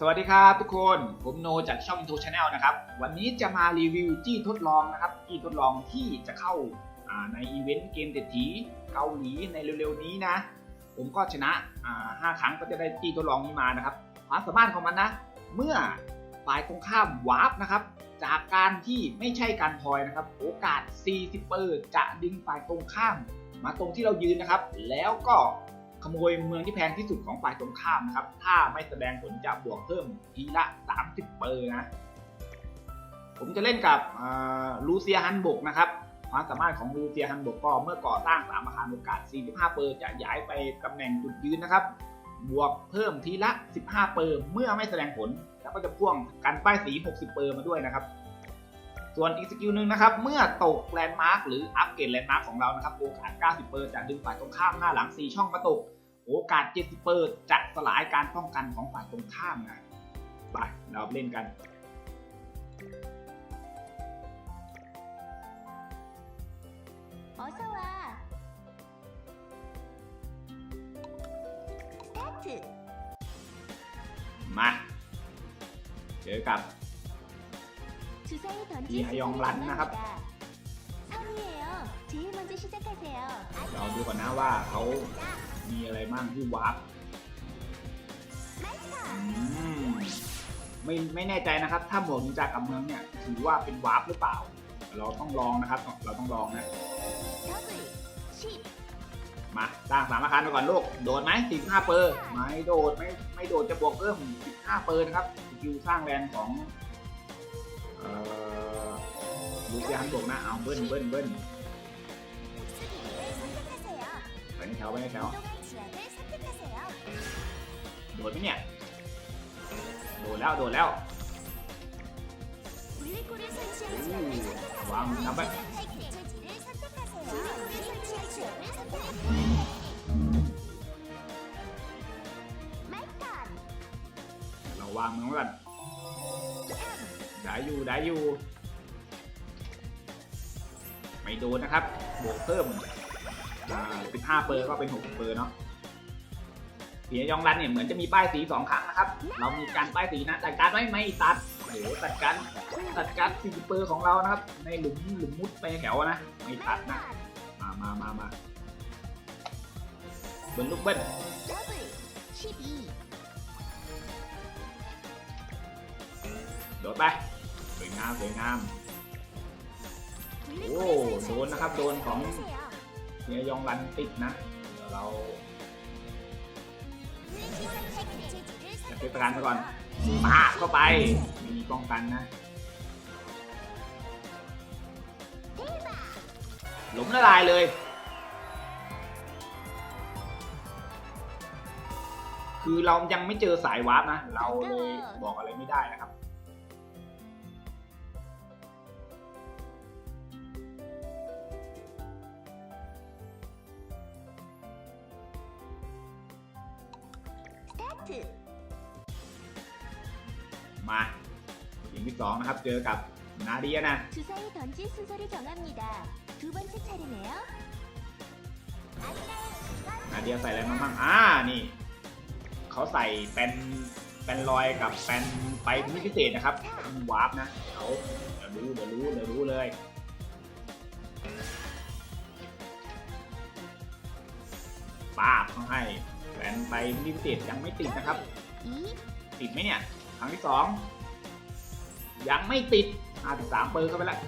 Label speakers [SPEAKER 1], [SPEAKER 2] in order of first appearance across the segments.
[SPEAKER 1] สวัสดีครับทุกคน ผมโนจากช่อง Into Channel นะครับ วันนี้จะมารีวิวจี้ทดลองนะครับ จี้ทดลองที่จะเข้าในอีเวนต์เกมเศรษฐีเกาหลีในเร็วๆนี้นะ ผมก็ชนะห้าครั้งก็จะได้จี้ทดลองนี้มานะครับ ความสามารถของมันนะ เมื่อฝ่ายตรงข้ามวาร์ปนะครับ จากการที่ไม่ใช่การทอยนะครับ โอกาส 40เปอร์จะดึงฝ่ายตรงข้าม มาตรงที่เรายืนนะครับ แล้วก็ โมยเมืองที่แพงที่สุดของฝ่ายตรงข้ามนะครับ ถ้าไม่แสดงผลจะบวกเพิ่มทีละ 30 เปอร์นะ ผมจะเล่นกับลูเซียฮันบกนะครับ ความสามารถของลูเซียฮันบกก็เมื่อก่อสร้างสามอาคารโอกาส 45 เปอร์จะย้ายไปตำแหน่งจุดยืนนะครับ บวกเพิ่มทีละ 15 เปอร์เมื่อไม่แสดงผล แล้วก็จะพ่วงกันป้ายสี 60 เปอร์มาด้วยนะครับส่วนอีกสกิลหนึ่งนะครับ เมื่อตกแลนด์มาร์คหรืออัปเกรดแลนด์มาร์คของเรานะครับ โอกาส 90 เปอร์จะดึงฝ่ายตรงข้ามหน้าหลัง 4 ช่องมาตก โอกาสเจตเปอร์จะสลายการป้องกันของฝ่ายตรงข้ามนะไปเราเล่นกัน
[SPEAKER 2] โอซาวะเต
[SPEAKER 1] มา เจอกับ
[SPEAKER 2] อีฮยองรันนะครับ
[SPEAKER 1] เราดูก่อนนะว่าเขา มีอะไรบ้างที่วาร์ปไม่ไม่แน่ใจนะครับ ถ้าหมกนิจากับเมืองเนี่ยถือว่าเป็นวาร์ปหรือเปล่า เราต้องลองนะครับ เราต้องลองนะ มาสร้างสามอาคารไปก่อนลูก โดดไหมสี่ห้าเปอร์ไม่โดดไม่ไม่โดดจะบวกเพิ่มสิบห้าเปอร์นะครับสกิลสร้างแรงของเอ่อลูกยางบวกนะเอาเบิ้ลเบิ้ลเบิ้ลไปในแถวไปในแถว นไหมเนี่ย โดนแล้ว โดนแล้ววางทำไปเราวางมือกันได้อยู่ได้อยู่ ไม่โดนนะครับ บวกเพิ่ม15 เปอร์ก็เป็น 6 เปอร์เนาะ เสียยองรันเนี่ยเหมือนจะมีป้ายสีสองครั้งนะครับ เรามีการป้ายสีนะตัดการไม่ไม่ตัดโอ้ตัดการตัดการสีเปอร์ของเรานะครับ ในหลุมหลุมมุดไปแถวนะไม่ตัดนะมามามามาเบนลูกเบิ้ลโดดไปสวยงามสวยงาม
[SPEAKER 2] โอ้โด
[SPEAKER 1] นนะ
[SPEAKER 2] ครั
[SPEAKER 1] บโด
[SPEAKER 2] นของ
[SPEAKER 1] เสียยองรันติดนะเดี๋ยวเรา
[SPEAKER 2] เก็
[SPEAKER 1] บประกาลไปก่อนปาเข้าไปไม่มีป้องกันนะหลุมละลายเลย คือเรายังไม่เจอสายวาร์ปนะ เราเลยบอกอะไรไม่ได้นะครับ เจอกับนาเดียนะ
[SPEAKER 2] 주사위 던질 순서를 정합니다. 두 번째 차례네요.
[SPEAKER 1] นาเดียใส่อะไรมาบ้างอ่า นี่ เขาใส่เป็นเป็นรอยกับเป็นไปที่พิเศษนะครับมีวาร์ปนะเขาเดี๋ยวรู้เดี๋ยวรู้เดี๋ยวรู้เลย ป้าบเขาให้แเป็นไปที่พิเศษยังไม่ติดนะครับ
[SPEAKER 2] 2.
[SPEAKER 1] ติดไหมเนี่ย ครั้งที่สอง ยังไม่ติด53เปอร์เข้าไปแล้ว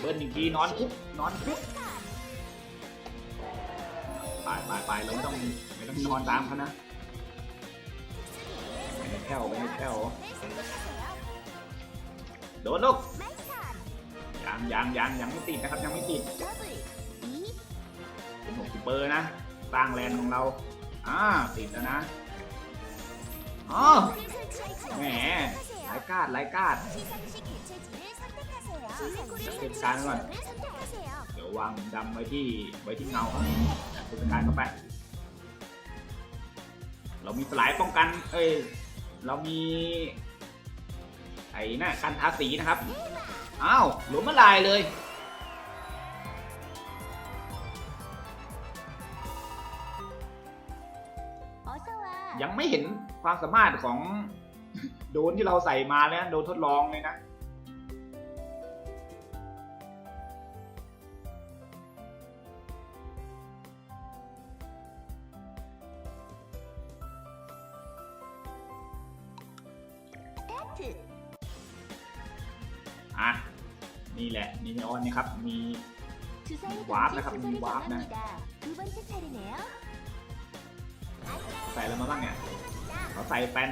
[SPEAKER 1] เบิ้ลอีกทีนอนคุกนอนคุกไปไปไปเราไม่ต้องไม่ต้องนอนตามเขานะไปในแถวไปในแถวโดนลูกยังยังยังยังไม่ติดนะครับยังไม่ติด.เป็น60เปอร์นะสร้างแลนด์ของเราอ่าติดแล้วนะอ๋อแหมไร้กาดไร้กาด
[SPEAKER 2] 시상식 대체지를 선택하세요. 분리골을
[SPEAKER 1] 자,
[SPEAKER 2] 설치할
[SPEAKER 1] 일단은
[SPEAKER 2] 지역을 선택하세요.
[SPEAKER 1] เดี๋ยววางดำไว้ที่ไว้ที่เงาครับจัดเป็นการเข้าไป เรามีสลายป้องกัน เอ้ย เรามี ไอ้น่ะกันทาสีนะครับ อ้าวหลวมละลายเลย
[SPEAKER 2] 어서 와.
[SPEAKER 1] ยังไม่เห็นความสามารถของ โดนที่เราใส่มาเนี่ยโดนทดลองเลยนะอะนี่แหละนีออนนะครับ มีวา
[SPEAKER 2] ร์ป
[SPEAKER 1] นะครับ มีวาร์ปนะ ใส่อะไรมาบ้างเนี่ย เขาใส่แฟน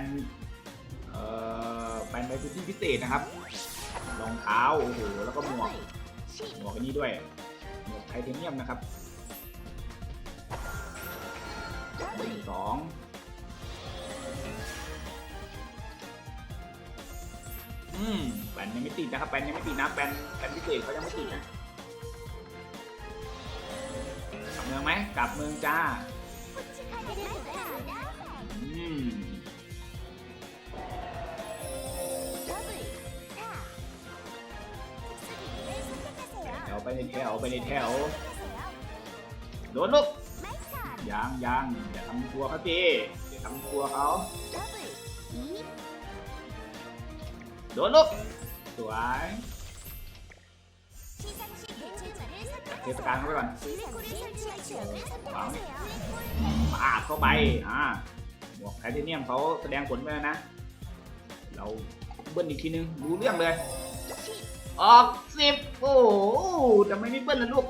[SPEAKER 1] อป็นใบพื้นที่พิเศษนะครับ รองเท้า โอ้โห แล้วก็หมวก หมวกอันนี้ด้วย หมวกไทเทเนียมนะครับหนึ่งสองอืมแปนยังไม่ติดนะครับแปนยังไม่ติดนะแปนแปนพิเศษเขายังไม่ติดนะกลับเมืองไหมกลับเมืองจ้า ไปในแถวไปในแถวโดนล
[SPEAKER 2] บ
[SPEAKER 1] ยางยางอย่าทำกลัวเขาสิอย่าทำกลัวเขาโดนลบสวยเทศกาลเข้าไปก่อน
[SPEAKER 2] ฝัง
[SPEAKER 1] อาดเข้าไปอ่าหมวกไทเทเนียมเขาแสดงผลไปแล้วนะ เราเบิ้ลอีกทีนึงรู้เรื่องเลย ออกสิบโอ้โหทำไมไม่เบิ้ลล่ะลูก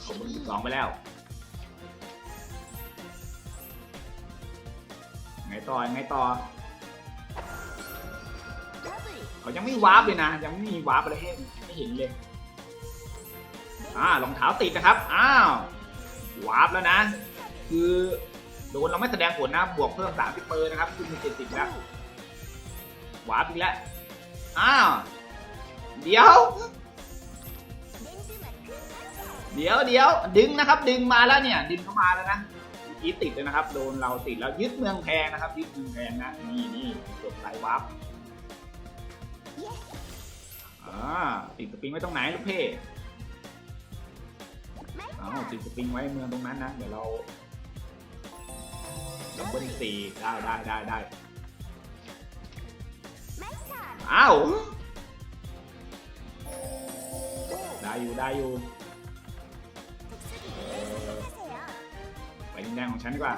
[SPEAKER 1] เขาเบิ้ลสิบสองไปแล้ว ไงต่อยไงต่อ,เขายังไม่วาร์ปเลยนะ ยังไม่มีวาร์ปอะไรให้ไม่เห็นเลย อ่ารองเท้าติดนะครับ อ้าว วาร์ปแล้วนะ คือโดนเราไม่แสดงผลนะ บวกเพิ่ม30เปอร์นะครับขึ้นเป็น70แล้ว วาร์ปอีกแล้ว อ้าว เดี๋ยว เดี๋ยวเดี๋ยวดึงนะครับ ดึงมาแล้วเนี่ย ดึงเข้ามาแล้วนะอีติดเลยนะครับ โดนเราติดแล้วยึดเมืองแพงนะครับ ยึดเมืองแพงนะ นี่นี่จบสายวาร์ปอ่าติดสปริงไว้ตรงไหนลูกเพ่เอติดสปริงไว้เมืองตรงนั้นนะ เดี๋ยวเราดับเบิลสี่ได้ได้ได้ได้ อ้าวได้อยู่ได้อยู่ไปดินแดงของฉันดีกว่า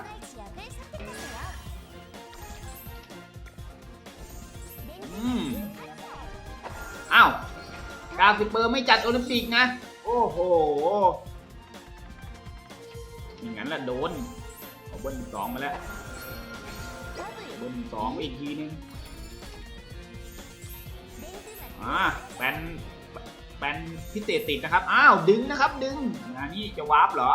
[SPEAKER 2] อืม
[SPEAKER 1] อ้าวกาสิเปอร์ไม่จัดโอลิมปิกนะ โอ้โหอย่างนั้นละโดนเอาบนสองมาแล้วบนสองอีกทีนึง อ่าแปนแปนพิเศษติดนะครับ อ้าว ดึงนะครับ ดึงงานนี้จะวาร์ปเหรอ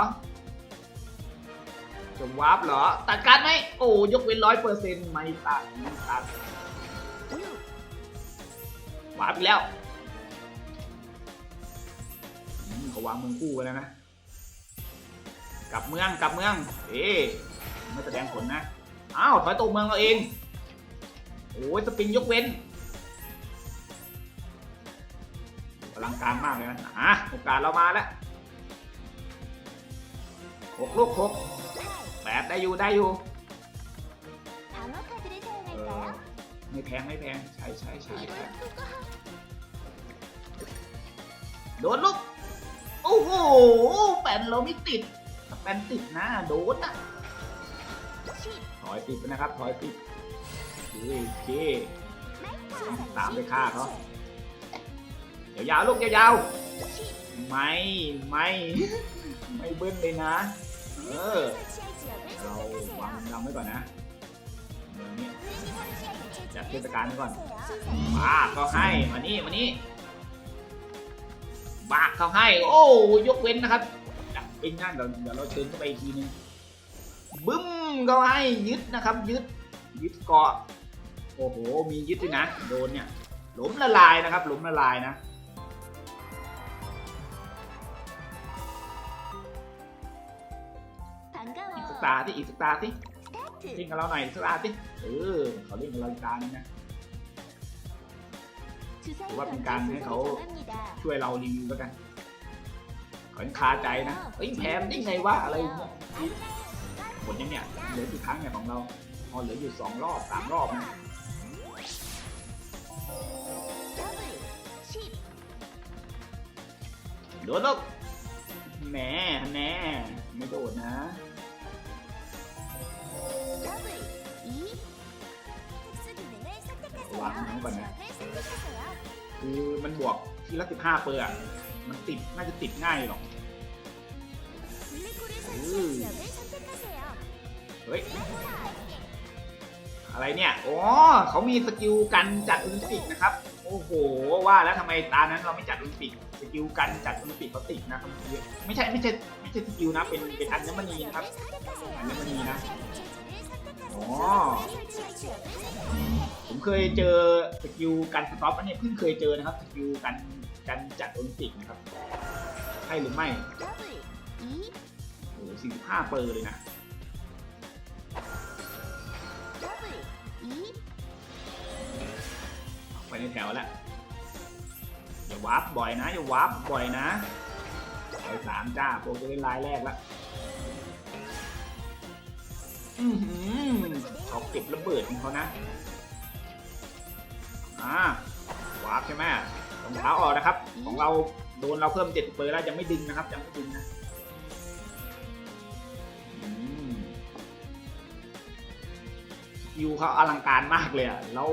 [SPEAKER 1] จะวาร์ปเหรอ ตัดการไหม โอ้ยกเว้นร้อยเปอร์เซ็นต์ไม่ตัดไม่ตัดวาร์ปอีกแล้วเขาวางเมืองคู่ไว้แล้วนะ กลับเมืองกลับเมือง เอ๊ไม่แสดงผลนะ อ้าวถอยตกเมืองเราเอง โอ้ยสปริงยกเว้น อลังการมากเลยนะอะโอกาสเรามาแล้วหกลูกหกแปดได้อยู่ได้อยู่ไม่แพงไม่แพงใช่ใช่ใช่โดนลูกโอ้โหแปนเราไม่ติดแปนติดนะโดนอะถอยติดนะครับถอยติดโอเคตามไปฆ่าเขา ยาวๆลูกยาวๆไม่ไม่ ไม่เบิ้ลเลยนะ เออ เราวางดำไว้ก่อนนะเดี๋ยวนี้
[SPEAKER 2] จัดเท
[SPEAKER 1] ศกาล
[SPEAKER 2] ไว้ก่อน
[SPEAKER 1] บ้าเขาให้มานี่มานี่บากเขาให้ โอ้ยกเว้นนะครับดักเป็นนั่นเดี๋ยวเดี๋ยวเราเชิญเข้าไปอีกทีนึงบึ้มเขาให้ยึดนะครับ ยึดยึดเกาะโอ้โหมียึดด้วยนะ โดนเนี่ยหลุมละลายนะครับหลุมละลายนะ ตาที่อีกสกตาที่เล่นกับเราหน่อยสตาที่เออเขาเล่นกับเรากตานึงนะถือ
[SPEAKER 2] ว่า
[SPEAKER 1] เป็
[SPEAKER 2] นกา
[SPEAKER 1] รให้
[SPEAKER 2] เขา
[SPEAKER 1] ช่วยเรารีวิวแล้วกันขอยังคาใจนะเฮ้ยแพมได้ไงวะอะไรอย่างเงี้ยหมดยังเนี่ยเหลือกี่ครั้งเนี่ยของเราพอเหลืออยู่สองรอบสามรอบนะโดนลบแหมแหมไม่โดดนะ วา
[SPEAKER 2] งทั้งวันนะ
[SPEAKER 1] คือมันบวกทีละสิบห้าเปอร์มันติดน่าจะติดง่ายหรอกเฮ้ยอะไรเนี่ย อ๋อ เขามีสกิลกันจัดโอลิมปิกนะครับ โอ้โห ว่าแล้วทำไมตานั้นเราไม่จัดโอลิมปิก สกิลกันจัดโอลิมปิกเขาติดนะครับไม่ใช่ไม่ใช่ไม่ใช่สกิลนะ เป็นเป็นอัญมนีนะครับ อัญมนีนะ ผมเคยเจอสกิลการสต็อปอันนี้เพิ่งเคยเจอนะครับสกิลการการจัดโอลิมปิกนะครับ ใช่หรือไม่ โอ้โหสี่สิบห้าเปอร์เลยนะไปในแถวแล้วอย่าวาร์ปบ่อยนะ อย่าวาร์ปบ่อยนะไปสามจ้าโปรจะได้ลายแรกแล้ว อือหือเขาเก็บระเบิดของเขานะอ่าวาร์ปใช่ไหมรองเท้าออกนะครับ ของเราโดนเราเพิ่มเจ็ดเปอร์แล้วยังไม่ดึงนะครับยังไม่ดึงนะอืมสกิลเขาอลังการมากเลยอะเรา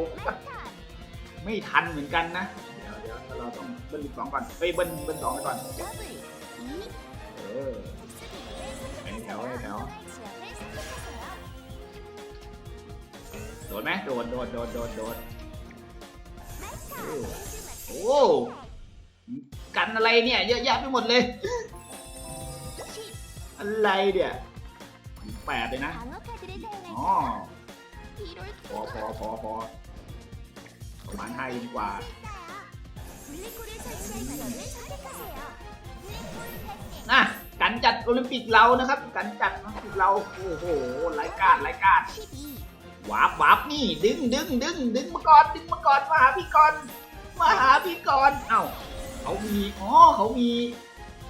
[SPEAKER 1] ไม่ทันเหมือนกันนะ เดี๋ยวเดี๋ยวเราต้องเบิ้ลสองก่อนเฮ้ยเบิ้ลเบิ้ลสองไปก่อน ดไหมโดนโดนโดนโดนโด
[SPEAKER 2] น
[SPEAKER 1] โอ้กันอะไรเนี่ยเยอะแยะไปหมดเลย อะไรเนี่ยแปดเลยนะ
[SPEAKER 2] อ๋อ
[SPEAKER 1] พอพอพอพอประมาณห้าดีกว่าน่ะกันจัดโอลิมปิกเรานะครับ กันจัดโอลิมปิกเรา โอ้โหรายการรายกา
[SPEAKER 2] ร
[SPEAKER 1] วาบวาบนี่ดึงดึงดึงดึงมาก่อนดึงมาก่อนมาหาพี่ก่อนมาหาพี่ก่อนเอ้าเขามีอ๋อเขามี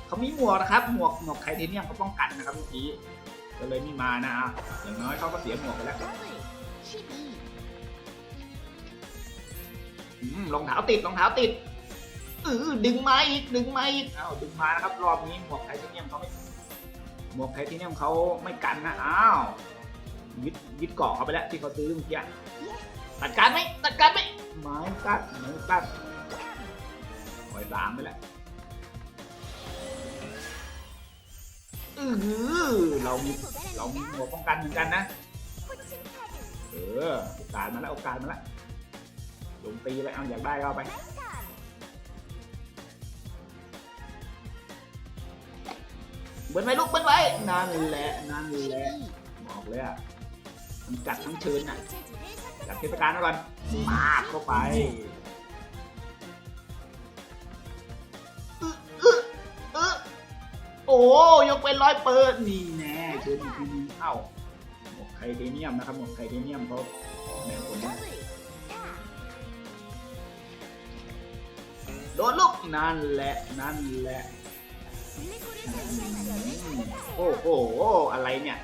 [SPEAKER 1] เขามีหมวกนะครับหมวกหมวกไทเทเนียมเขาป้องกันนะครับเมื่อกี้ก็เลยไม่มานะอย่างน้อยเขาก็เสียหมวกไปแล้ว
[SPEAKER 2] 더블12
[SPEAKER 1] อืมรองเท้าติดรองเท้าติดเออดึงมาอีกดึงมาอีกเอ้าดึงมานะครับรอบนี้หมวกไทเทเนียมเขาไม่หมวกไทเทเนียมเขาไม่กันนะอ้าว ยึดยึดเกาะเขาไปแล้วที่เขาซื้อเมื่อกี้ตัดการไหมตัดการไหมไม้ตัดไม้ตัดหอยสามไปแล้วเออเรามีเรามีหัวป้องกันเหมือนกันนะเออโอกาสมาแล้วโอกาสมาแล้วลงตีเลยเอาอยากได้เอาไปเบิ้ลไปลูกเบิ้ลไปนั่นแหละนั่นแหละบอกเลยอะ มันกัดทั้งชืนน่ะจัดเทศกาลแล้วกันมาเข้าไปโอ้ยกเป็นร้อยเปิดนี่แน่เชื้นอีกทีนึเอ้าหมกไทเทเนียมนะครับหมกไทเทเนียมเขาแหม่ผ
[SPEAKER 2] ม
[SPEAKER 1] โดนลูกนั่นแหละนั่นแหละโอ้โหอะไรเนี่ย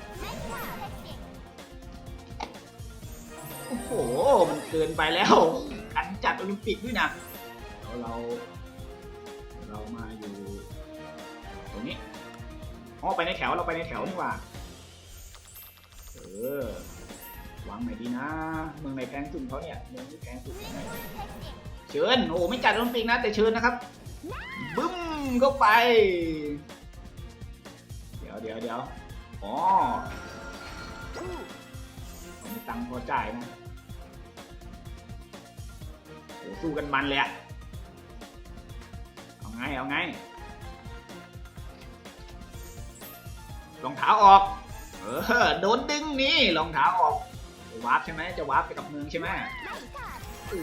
[SPEAKER 1] โอ้โห มันเกินไปแล้วขันจัดโอลิมปิกด้วยนะเราเรา เรามาอยู่ ตรงนี้อ๋อไปในแถวเราไปในแถวนี่ว่า เออวางไหนดีนะ เมืองไหนแพงจุ่มเขาเนี่ยเมืองที่แพงสุด
[SPEAKER 2] ไน
[SPEAKER 1] เชิญโอ้ไม่จัดโอลิมปิกนะ แต่เชิญนะครับ บึ้มเข้าไป เดี๋ยวเดี๋ยวเดี๋ยวอ๋อ ตังพอจ่ายนะโหสู้กันมันเลยอะเอาไง เอาไง รองเท้าออก เออ โดนดึงนี่ รองเท้าออก วาร์ปใช่ไหม จะวาร์ปไปกับเมืองใช่ไหมเอ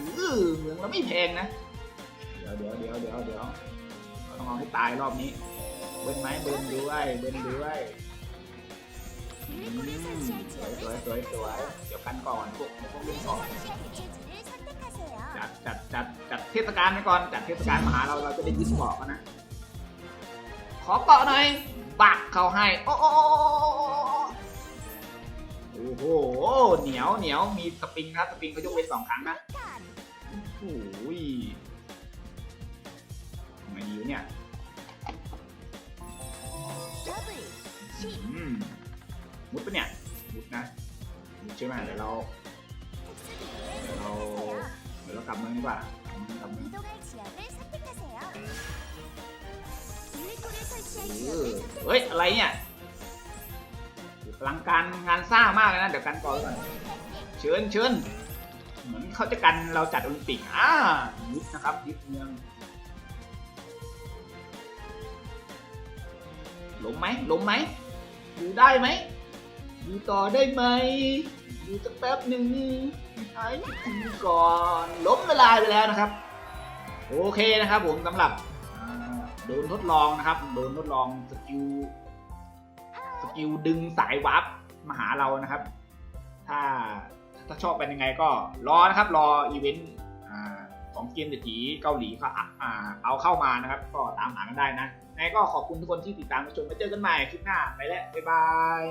[SPEAKER 1] อเมืองเราไม่แพงนะ เดี๋ยวเดี๋ยวเดี๋ยวเดี๋ยวเดี๋ยวต้องเอาให้ตายรอบนี้ เบิ้ลไหมเบิ้ลด้วย เบิ้ลด้วย สวยๆเดี๋ยวกันก่อนพวกพวกนี้ก่อนจัดจัดจัดจัดเทศกาลไปก่อนจัดเทศกาลมหาเราเราจะได้ยึดเกาะกันนะ ขอเกาะหน่อยบักเขาให้โอ้โโอ้โหเหนียวเหนียวมีสปริงนะสปริงเขายกเว้นสองครั้งนะ มุดปะเนี่ยมุดนะมุดใช่ไหมเดี๋ยวเราเดี๋ยวเราเดี๋ยวเรากลับเมืองดีกว่ากลับเมืองเฮ้ยอะไรเนี่ยพลังการงานสร้างมากเลยนะเดี๋ยวกันก่อนก่อนเชิญเชิญเหมือนเขาจะกันเราจัดโอลิมปิกอ่ายึดนะครับยึดเมืองล้มไหมล้มไหมอยู่ได้ไหม อยู่ต่อได้ไหม อยู่สักแป๊บหนึ่งไอ้ที่ก่อนล้มละลายไปแล้วนะครับ โอเคนะครับผมสำหรับโดนทดลองนะครับโดนทดลองสกิลสกิลดึงสายวับมาหาเรานะครับ ถ้าถ้าชอบเป็นยังไงก็รอนะครับ รออีเวนต์ของเกมเศรษฐีเกาหลีเขาเอาเข้ามานะครับ ก็ตามหากันได้นะไงก็ขอบคุณทุกคนที่ติดตามชมไว้เจอกันใหม่คลิปหน้าไปแล้วบ๊ายบาย